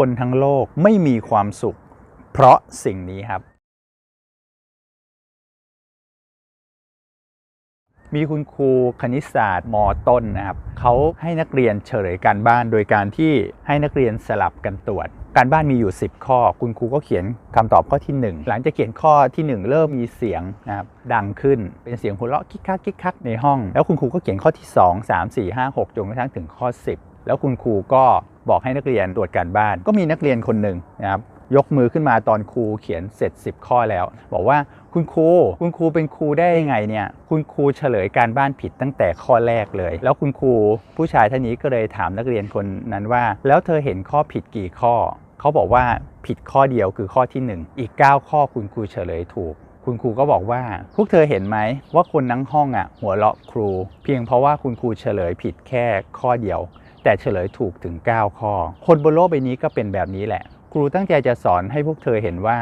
คนทั้งโลกไม่มีความสุข เพราะสิ่งนี้ครับ มีคุณครูคณิตศาสตร์มต้นนะครับเขาให้นักเรียนเฉลยการบ้านโดยการที่ให้นักเรียนสลับกันตรวจ การบ้านมีอยู่ 10 ข้อ คุณครูก็เขียนคำตอบข้อที่ 1 หลังจากเขียนข้อที่ 1 เริ่มมีเสียงนะครับดังขึ้นเป็นเสียงหัวเราะคิกคักคิกคักในห้อง แล้วคุณครูก็เขียนข้อที่ 2 3 4 5 6จนกระทั่งถึงข้อ 10 แล้วคุณครูก็บอกให้นักเรียนตรวจการบ้าน ก็มีนักเรียนคนหนึ่งนะครับยกมือขึ้นมาตอนครูเขียนเสร็จ 10 ข้อแล้ว บอกว่าคุณครูคุณครูเป็นครูได้ยังไงเนี่ย คุณครูเฉลยการบ้านผิดตั้งแต่ข้อแรกเลย แล้วคุณครูผู้ชายท่านนี้ก็เลยถามนักเรียนคนนั้นว่า แล้วเธอเห็นข้อผิดกี่ข้อ เขาบอกว่าผิดข้อเดียวคือข้อที่ 1 อีก 9 ข้อคุณครูเฉลยถูก คุณครูก็บอกว่า พวกเธอเห็นไหมว่าคนทั้งห้องอะหัวเราะครู เพียงเพราะว่าคุณครูเฉลยผิดแค่ข้อเดียว แต่เฉลยถูกถึง 9 ข้อ คนบนโลกใบนี้ก็เป็นแบบนี้แหละ ครูตั้งใจจะสอนให้พวกเธอเห็นว่า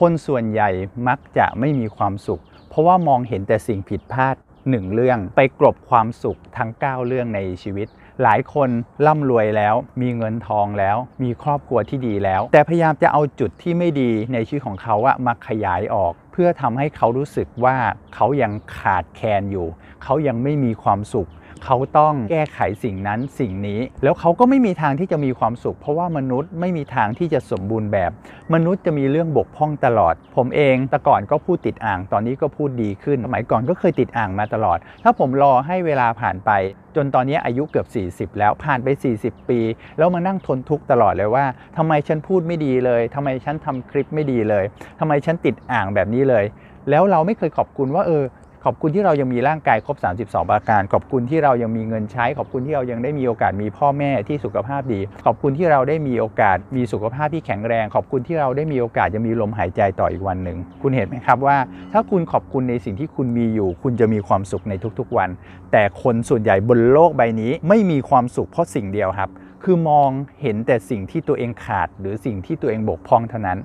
คนส่วนใหญ่มักจะไม่มีความสุข เพราะว่ามองเห็นแต่สิ่งผิดพลาดหนึ่งเรื่องไปกลบความสุขทั้ง 9 เรื่องในชีวิต หลายคนร่ำรวยแล้ว มีเงินทองแล้ว มีครอบครัวที่ดีแล้ว แต่พยายามจะเอาจุดที่ไม่ดีในชีวิตของเขาอะมาขยายออก เพื่อทำให้เขารู้สึกว่าเขายังขาดแคลนอยู่ เขายังไม่มีความสุข เขาต้องแก้ไขสิ่งนั้นสิ่งนี้ แล้วเขาก็ไม่มีทางที่จะมีความสุข เพราะว่ามนุษย์ไม่มีทางที่จะสมบูรณ์แบบ มนุษย์จะมีเรื่องบกพร่องตลอด ผมเองแต่ก่อนก็พูดติดอ่าง ตอนนี้ก็พูดดีขึ้น สมัยก่อนก็เคยติดอ่างมาตลอด ถ้าผมรอให้เวลาผ่านไป จนตอนนี้อายุเกือบ 40 แล้วผ่านไป 40 ปี แล้วมานั่งทนทุกข์ตลอดเลยว่าทำไมฉันพูดไม่ดีเลยทำไมฉันทำคลิปไม่ดีเลยทำไมฉันติดอ่างแบบนี้เลย แล้วเราไม่เคยขอบคุณว่าเออ ขอบคุณที่เรายังมีร่างกายครบ 32 ประการ ขอบคุณที่เรายังมีเงินใช้ ขอบคุณที่เรายังได้มีโอกาสมีพ่อแม่ที่สุขภาพดี ขอบคุณที่เราได้มีโอกาสมีสุขภาพที่แข็งแรง ขอบคุณที่เราได้มีโอกาสยังมีลมหายใจต่ออีกวันหนึ่ง คุณเห็นไหมครับว่า ถ้าคุณขอบคุณในสิ่งที่คุณมีอยู่ คุณจะมีความสุขในทุกๆวัน แต่คนส่วนใหญ่บนโลกใบนี้ไม่มีความสุขเพราะสิ่งเดียวครับ คือมองเห็นแต่สิ่งที่ตัวเองขาด หรือสิ่งที่ตัวเองบกพร่องเท่านั้น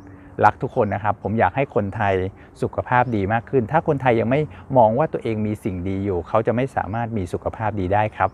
รักทุกคนนะครับ ผมอยากให้คนไทยสุขภาพดีมากขึ้น ถ้าคนไทยยังไม่มองว่าตัวเองมีสิ่งดีอยู่ เขาจะไม่สามารถมีสุขภาพดีได้ครับ